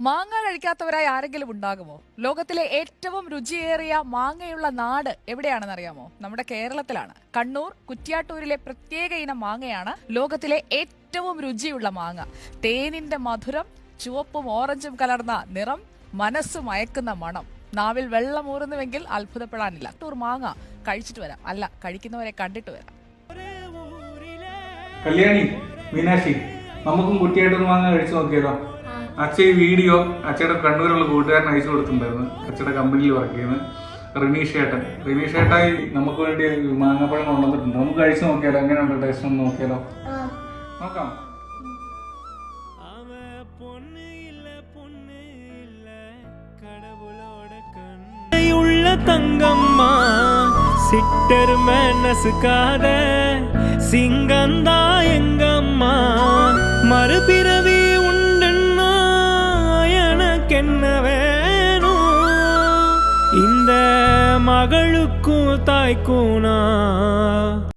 മാങ്ങ കഴിക്കാത്തവരായി ആരെങ്കിലും ഉണ്ടാകുമോ? ലോകത്തിലെ ഏറ്റവും രുചിയേറിയ മാങ്ങയുള്ള നാട് എവിടെയാണെന്ന് അറിയാമോ നമ്മുടെ കേരളത്തിലാണ്. കണ്ണൂർ കുറ്റ്യാട്ടൂരിലെ പ്രത്യേക ഇനം മാങ്ങയാണ് ലോകത്തിലെ ഏറ്റവും രുചിയുള്ള മാങ്ങ. തേനിന്റെ മധുരം ചുവപ്പും ഓറഞ്ചും കലർന്ന നിറം മനസ്സ് മയക്കുന്ന മണം. നാവിൽ വെള്ളമൂറുന്നുവെങ്കിൽ അത്ഭുതപ്പെടാനില്ല. ടൂർ മാങ്ങ കഴിച്ചിട്ട് വരാം. അല്ല കഴിക്കുന്നവരെ കണ്ടിട്ട് വരാം. കല്യാണി മീനാക്ഷി നമുക്കും കുട്ടിയായിട്ടൊന്ന് മാങ്ങ കഴിച്ചു നോക്കിയാലോ അച്ഛ ഈ വീഡിയോ അച്ഛയുടെ കണ്ണൂരുള്ള കൂട്ടുകാരൻ അയച്ചു കൊടുത്തിട്ടുണ്ടായിരുന്നു അച്ഛയുടെ കമ്പനിയിൽ വർക്ക് ചെയ്യുന്നത് റിനീഷ് ഏട്ടൻ റിനീഷ് ഏട്ടായി നമുക്ക് വേണ്ടി മാങ്ങാപ്പഴം കൊണ്ടുവന്നിട്ടുണ്ട് നമുക്ക് കഴിച്ചു നോക്കിയാലോ എങ്ങനെയുണ്ട് ടേസ്റ്റ് ഒന്ന് നോക്കിയാലോ നോക്കാം அவன் பொண்ணு இல்ல பொண்ணு இல்ல கடவுளோட கண்ணுள்ள தங்கம்மா சிட்டர் நசுக்காத சிங்கந்தா எனக்கென்ன வேணும்? இந்த மகளுக்கும் தாய்க்கும் நான்